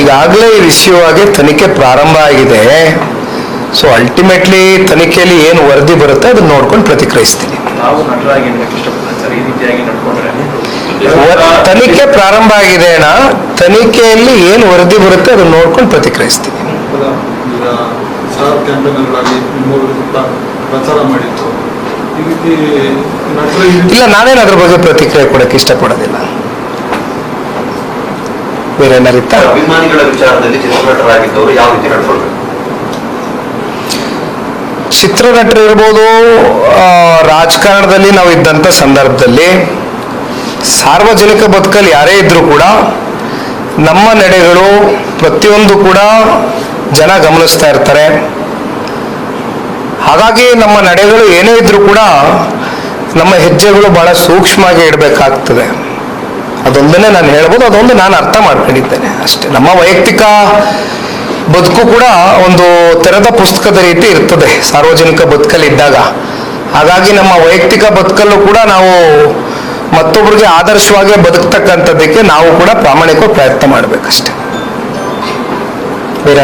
ಈಗಾಗಲೇ ಈ ವಿಷಯವಾಗಿ ತನಿಖೆ ಪ್ರಾರಂಭ ಆಗಿದೆ. ಸೊ ಅಲ್ಟಿಮೇಟ್ಲಿ ತನಿಖೆಯಲ್ಲಿ ಏನು ವರದಿ ಬರುತ್ತೆ ಅದನ್ನ ನೋಡ್ಕೊಂಡು ಪ್ರತಿಕ್ರಿಯಿಸ್ತೀನಿ. ತನಿಖೆ ಪ್ರಾರಂಭ ಆಗಿದೆ ಅಣ್ಣ. ತನಿಖೆಯಲ್ಲಿ ಏನು ವರದಿ ಬರುತ್ತೆ ಅದನ್ನ ನೋಡ್ಕೊಂಡು ಪ್ರತಿಕ್ರಿಯಿಸ್ತೀನಿ. ಇಲ್ಲ ನಾನೇನು ಅದ್ರ ಬಗ್ಗೆ ಪ್ರತಿಕ್ರಿಯೆ ಕೊಡಕ್ಕೆ ಇಷ್ಟಪಡೋದಿಲ್ಲ. ಬೇರೆ ಏನಾರಿತ್ತ ಅಭಿಮಾನಿಗಳ ವಿಚಾರದಲ್ಲಿ ಚಿತ್ರನಟರಾಗಿದ್ದವರು ಯಾವ ರೀತಿ ನಡ್ಕೊಳ್ಬೇಕು? ಚಿತ್ರನಟರು ಇರ್ಬೋದು ರಾಜಕಾರಣದಲ್ಲಿ ನಾವು ಇದ್ದಂಥ ಸಂದರ್ಭದಲ್ಲಿ ಸಾರ್ವಜನಿಕ ಬದುಕಲ್ಲಿ ಯಾರೇ ಇದ್ರೂ ಕೂಡ ನಮ್ಮ ನಡೆಗಳು ಪ್ರತಿಯೊಂದು ಕೂಡ ಜನ ಗಮನಿಸ್ತಾ ಇರ್ತಾರೆ. ಹಾಗಾಗಿ ನಮ್ಮ ನಡೆಗಳು ಏನೇ ಇದ್ರೂ ಕೂಡ ನಮ್ಮ ಹೆಜ್ಜೆಗಳು ಬಹಳ ಸೂಕ್ಷ್ಮವಾಗಿ ಇಡಬೇಕಾಗ್ತದೆ. ಅದೊಂದನ್ನೇ ನಾನು ಹೇಳ್ಬೋದು ಅದೊಂದು ನಾನು ಅರ್ಥ ಮಾಡ್ಕೊಂಡಿದ್ದೇನೆ ಅಷ್ಟೇ. ನಮ್ಮ ವೈಯಕ್ತಿಕ ಬದುಕು ಕೂಡ ಒಂದು ತೆರೆದ ಪುಸ್ತಕದ ರೀತಿ ಇರ್ತದೆ ಸಾರ್ವಜನಿಕ ಬದುಕಲ್ಲಿದ್ದಾಗ. ಹಾಗಾಗಿ ನಮ್ಮ ವೈಯಕ್ತಿಕ ಬದುಕಲ್ಲೂ ಕೂಡ ನಾವು ಮತ್ತೊಬ್ಬರಿಗೆ ಆದರ್ಶವಾಗಿ ಬದುಕ್ತಕ್ಕಂಥದ್ದಕ್ಕೆ ನಾವು ಕೂಡ ಪ್ರಾಮಾಣಿಕ ಪ್ರಯತ್ನ ಮಾಡಬೇಕಷ್ಟೇ. ಬೇರೆ